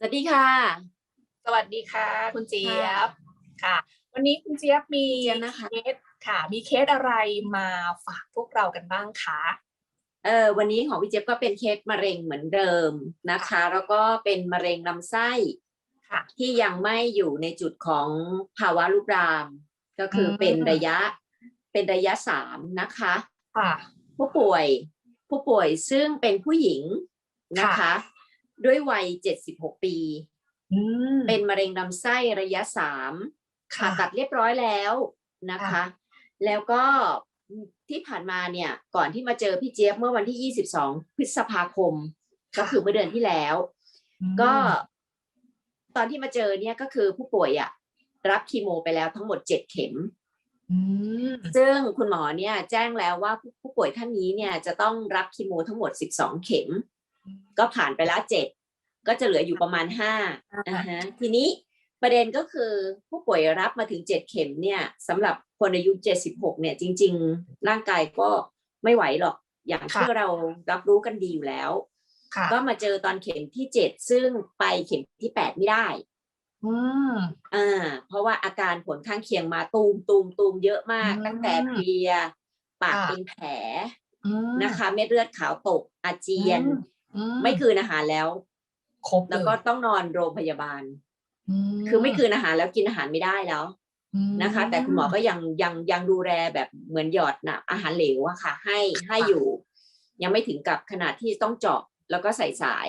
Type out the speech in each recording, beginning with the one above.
สวัสดีค่ะ สวัสดีค่ะ คุณเจี๊ยบค่ะ วันนี้คุณเจี๊ยบมีเจี๊ยบนะคะเคสค่ะ มีเคสอะไรมาฝากพวกเรากันบ้างคะเออวันนี้ของพี่เจี๊ยบก็เป็นเคสมะเร็งเหมือนเดิมนะคะ แล้วก็เป็นมะเร็งลำไส้ค่ะที่ยังไม่อยู่ในจุดของภาวะลุกราม ก็คืออมเป็นระยะเป็นระยะสามนะคะค่ะผู้ป่วยผู้ป่วยซึ่งเป็นผู้หญิงนะคะค่ะ ด้วยวัย 76 ปีอืมเป็นมะเร็งลำไส้ระยะสามผ่าค่ะตัดเรียบร้อยแล้วนะคะค่ะแล้วก็ที่ผ่านมาเนี่ยก่อนที่มาเจอพี่เจี๊ยบเมื่อวันที่ 22 พฤษภาคม ก็คือเมื่อเดือนที่แล้ว ก็ตอนที่มาเจอเนี่ยก็คือผู้ป่วยอะรับคีโมไปแล้วทั้งหมด7เข็มอืมซึ่งคุณหมอเนี่ยแจ้งแล้วว่าผู้ผู้ป่วยท่านนี้เนี่ยจะต้องรับคีโมทั้งหมด 12 เข็ม ก็ผ่านไปแล้วเจ็ด ก็จะเหลืออยู่ประมาณห้าอ่าอ่าฮะทีนี้ประเด็นก็คือผู้ป่วยรับมาถึงเจ็ดเข็มเนี่ยสำหรับคนอายุเจ็ดสิบหกเนี่ยจริง ๆ ร่างกายก็ไม่ไหวหรอกอย่างที่เรารับรู้กันดีอยู่แล้วค่ะก็มาเจอตอนเข็มที่เจ็ดซึ่งไปเข็มที่แปดไม่ได้อืมอ่า เพราะว่าอาการผลข้างเคียงมาตูมตูมตูมเยอะมากอืมตั้งแต่เพลีย ปากค่ะเป็นแผลอืมนะคะ เม็ดเลือดขาวตกอาเจียนอืไม่คืนอาหารแล้ว ครบแล้วก็ต้องนอนโรงพยาบาลมคือไม่คืนอาหารแล้วกินอาหารไม่ได้แล้วมนะคะ แต่คุณหมอก็ยังยังยังดูแลแบบเหมือนหยอดนะอาหารเหลวอะค่ะ ให้ให้อยู่ ยังไม่ถึงกับขนาดที่ต้องเจาะแล้วก็ใส่สาย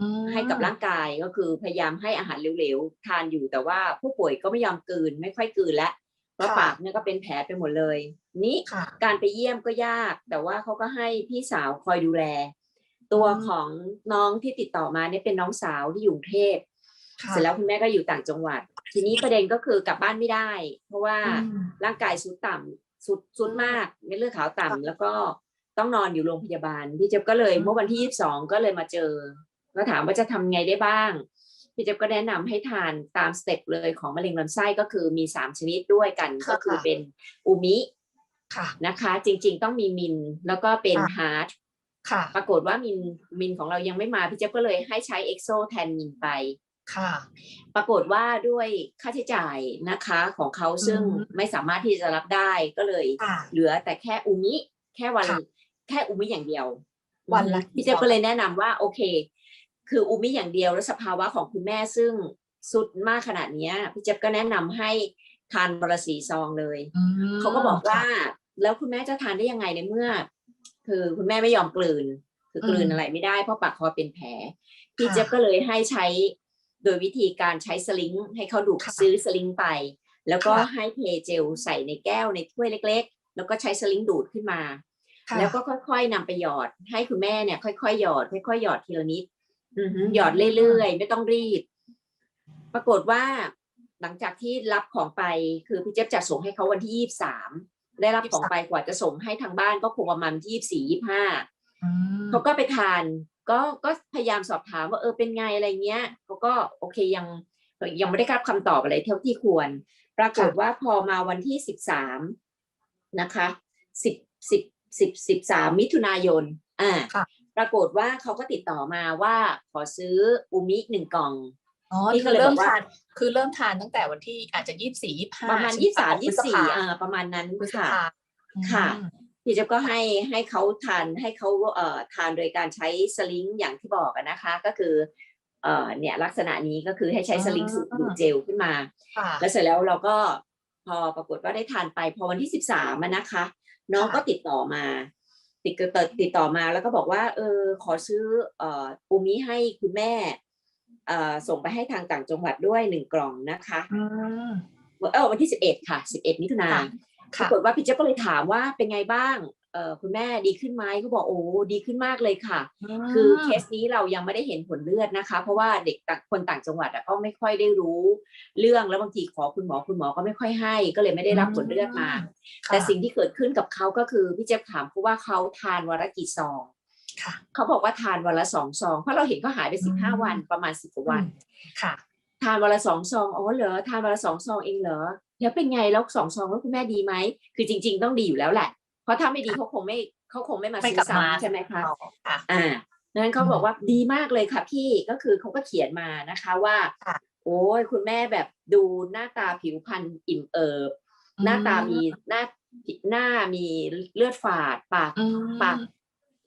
อืมให้กับร่างกายก็คือพยายามให้อาหารเหลวๆทานอยู่แต่ว่าผู้ป่วยก็ไม่ยอมกลืนไม่ค่อยกลืนแล้วเพราะปากเนี่ยก็เป็นแผลไปหมดเลย นี้ค่ะการไปเยี่ยมก็ยาก แต่ว่าเขาก็ให้พี่สาวคอยดูแล ตัวอืมของน้องที่ติดต่อมาเนี่ยเป็นน้องสาวที่อยู่กรุงเทพค่ะเสร็จแล้วคุณแม่ก็อยู่ต่างจังหวัด ทีนี้ประเด็นก็คือกลับบ้านไม่ได้ เพราะว่าอืมร่างกายสุดต่ำสุดสุดมากเม็ดเลือดขาวต่ำค่ะแล้วก็ต้องนอนอยู่โรงพยาบาลพี่เจ็บก็เลยอืมเมื่อวันที่ยี่สิบสองก็เลยมาเจอก็ถามว่าจะทำไงได้บ้าง พี่เจ็บก็แนะนำให้ทานตามสเต็ปเลยของมะเร็งลำไส้ก็คือมีสามชนิดด้วยกันค่ะก็คือเป็นอูมิค่ะนะคะ จริงๆต้องมีมินแล้วก็เป็นค่ะฮาร์ด ค่ะ ปรากฏว่ามินมินของเรายังไม่มาพี่เจ็บก็เลยให้ใช้เอ็กโซแทนมินไป ค่ะ ปรากฏว่าด้วยค่าใช้จ่ายนะคะของเขาซึ่งอืมไม่สามารถที่จะรับได้ก็เลย ค่ะ เหลือแต่แค่อูมิแค่วัน ค่ะแค่อูมิอย่างเดียววันละพี่เจ๊ยบก็เลยแนะนำว่า โอเค คืออูมิอย่างเดียวแล้วสภาวะของคุณแม่ซึ่งสุดมากขนาดเนี้ยพี่เจ๊ยบก็แนะนำให้ทานบรสีซองเลยอืมเขาก็บอกว่าแล้วคุณแม่จะทานได้ยังไงในเมื่อ คือคุณแม่ไม่ยอมกลืน คือกลืนอะไรไม่ได้เพราะปากคอเป็นแผล พี่เจ๊ยบก็เลยให้ใช้โดยวิธีการใช้สลิงให้เขาดูดซื้อสลิงไป แล้วก็ให้เทเจลใส่ในแก้วในถ้วยเล็ก ๆ แล้วก็ใช้สลิงดูดขึ้นมาค่ะแล้วก็ค่อยๆนำไปหยอด ให้คุณแม่เนี่ย ค่อยๆหยอด ค่อยๆหยอดทีละนิดอือหือหยอดเรื่อยๆ ไม่ต้องรีบ ปรากฏว่าหลังจากที่รับของไปคือพี่เจี๊ยบจะส่งให้เขาวันที่ยี่สาม ได้รับของไปกว่าจะส่งให้ทางบ้านก็คงประมาณที่ยี่สี่ยี่ห้าอืมเขาก็ไปทาน ก็ก็พยายามสอบถามว่าเออเป็นไงอะไรเงี้ยเขาก็โอเคยังยังไม่ได้รับคำตอบอะไรเท่าที่ควร ปรากฏว่าพอมาวันที่สิบสามนะคะสิบสิบสิบสิบสามมิถุนายนอ่าค่ะปรากฏว่าเขาก็ติดต่อมาว่าขอซื้ออูมิหนึ่งกล่อง อ๋อนี่คืก็อเลยเริ่บมอกว่าทานคือเริ่มทานตั้งแต่วันที่อาจจะยี่สิบสี่ยี่ห้าประมาณยี่สามยี่สี่อ่าประมาณนั้นพฤษค่ะภาค่ะอืมพี่เจ๊ยบก็ให้ให้เขาทานให้เขาเอ่อทานโดยการใช้สลิงอย่างที่บอกอะนะคะ ก็คือเอ่อเนี่ยลักษณะนี้ก็คือให้ใช้สลิงสูบดูดเจลขึ้นมาค่ะแล้วเสร็จแล้วเราก็พอปรากฏว่าได้ทานไปพอวันที่สิบสามนะคะ น้องค่ะก็ติดต่อมา ติดต่อติดต่อมาแล้วก็บอกว่า เออขอซื้อเอ่ออูมิให้คุณแม่เอ่อ ส่งไปให้ทางต่างจังหวัดด้วยหนึ่งกล่องนะคะอืมเออวันที่สิบเอ็ดค่ะสิบเอ็ดมิถุนาค่ะปค่ะรากฏว่าพี่เจ๊ยบก็เลยถามว่าเป็นไงบ้างเออคุณแม่ดีขึ้นไหมเขาบอกโอ้ดีขึ้นมากเลยค่ะ คือเคสนี้เรายังไม่ได้เห็นผลเลือดนะคะ เพราะว่าเด็กต่างคนต่างจังหวัดอะก็ไม่ค่อยได้รู้เรื่องแล้วบางทีขอคุณหมอคุณหมอก็ไม่ค่อยให้ ก็เลยไม่ได้รับผลเลือดมาค่ะแต่สิ่งที่เกิดขึ้นกับเขาก็คือพี่เจ๊ยบถามเขาว่าเขาทานวันละกี่ซองค่ะ เขาบอกว่าทานวันละสองซอง เพราะเราเห็นเขาหายไปอืสิบห้ามวันประมาณสิบกว่าวันค่ะ ทานวันละสองซองอ๋อเหรอทานวันละสองซองเองเหรอแล้วเป็นไงแล้วสองซองแล้วคุณแม่ดีไหมคือจริง ๆ ต้องดีอยู่แล้วแหละ เพราะถ้าไม่ดีเขาคงไม่เขาคงไม่มาไม่ซื้กลัอบมาซ้ำใช่ไหมคะอ๋อค่ะอ่านั้นเขาอืมบอกว่าดีมากเลยค่ะพี่ก็คือเขาก็เขียนมานะคะว่าค่ะโอ้ยคุณแม่แบบดูหน้าตาผิวพรรณอิ่มเอิบหน้าตามีหน้าหน้ามีเลือดฝาดปากอืมปาก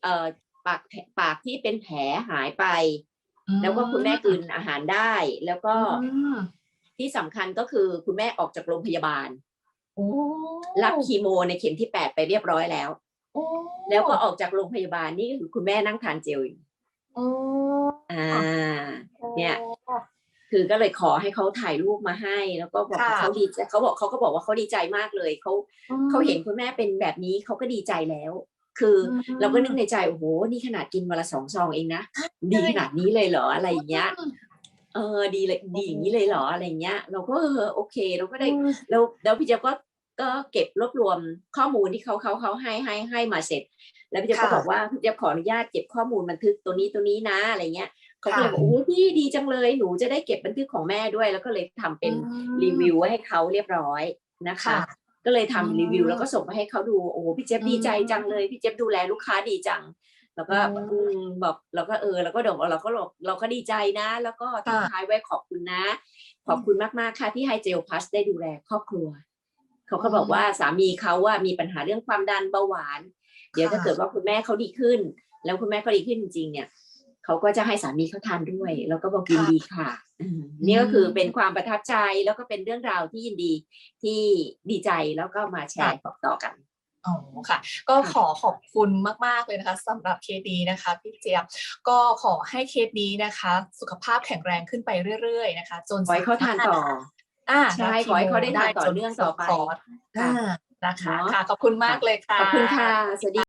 เอ่อ ปากแผลปากที่เป็นแผลหายไปอืมแล้วก็คุณแม่กลืนอาหารได้ แล้วก็อืมที่สำคัญก็คือคุณแม่ออกจากโรงพยาบาลโอ้รับคีโมในเข็มที่แปดไปเรียบร้อยแล้วโอ้แล้วก็ออกจากโรงพยาบาลนี่ก็คือคุณแม่นั่งทานเจลอยู่โอ้อ่า เนี่ย คือก็เลยขอให้เขาถ่ายรูปมาให้ แล้วก็บอกว่าเขาดีใจเขาบอกเขาก็บอกว่าเขาดีใจมากเลยเขาอืมเขาเห็นคุณแม่เป็นแบบนี้เขาก็ดีใจแล้ว คืออมเราก็นึกในใจโอ้โหนี่ขนาดกินวันละสองซองเองนะดีขนาดนี้เลยเหรออะไรอย่างเงี้ยเออดีเลยดีอย่างนี้เลยเหรออะไรเงี้ย เราก็เออโอเค เราก็ได้อืมแล้วแล้วพี่เจ๊ยบก็ก็เก็บรวบรวมข้อมูลที่เขาเขาเขาให้ให้ให้มาเสร็จ แล้วพี่เจ๊ยบก็ค่ะบอกว่าพี่เจ๊ยบขออนุญาตเก็บข้อมูลบันทึกตัวนี้ตัวนี้นะอะไรเงี้ยเขาก็เลยค่ะบอกโอ้พี่ดีจังเลยหนูจะได้เก็บบันทึกของแม่ด้วย แล้วก็เลยทำเป็นอืมรีวิวไว้ให้เขาเรียบร้อยนะคะค่ะ ก็เลยทำอืมรีวิว แล้วก็ส่งไปให้เขาดูโอ้พี่เจ๊ยบอืมดีใจจังเลยพี่เจ๊ยบดูแลลูกค้าดีจัง แล้วก็อืมอืมบอกเราก็เออเราก็เดี๋ยวเราก็บอกเราก็ดีใจนะ แล้วก็ทิ้งค่ะท้ายไว้ขอบคุณนะ ขอบคุณมากๆค่ะที่ให้เจลพัสได้ดูแลครอบครัวเขาก็บอกว่าสามีเขาว่ามีปัญหาเรื่องความดันเบาหวาน เดี๋ยวถ้าเกิดว่าคุณแม่เขาดีขึ้น แล้วคุณแม่ก็ดีขึ้นจริงๆเนี่ย เขาก็จะให้สามีเขาทานด้วย แล้วก็บอกยินดีค่ะอืมนี่ก็คือเป็นความประทับใจแล้วก็เป็นเรื่องราวที่ยินดีที่ดีใจแล้วก็มาแชร์ต่อๆกันอ๋อค่ะ ก็ค่ะขอขอบคุณมาก ๆ เลยนะคะสำหรับเคสนี้นะคะ พี่เจี๊ยบก็ขอให้เคสนี้นะคะ สุขภาพแข็งแรงขึ้นไปเรื่อย ๆ นะคะ จนขอให้เขาทานต่ออ่าใช่รับขอให้เขาได้ทานต่อจเนื่องต่อไปคอร์สอ่านะคะเนาะค่ะขอบคุณมากเลยค่ะขอบคุณค่ะสวัสดี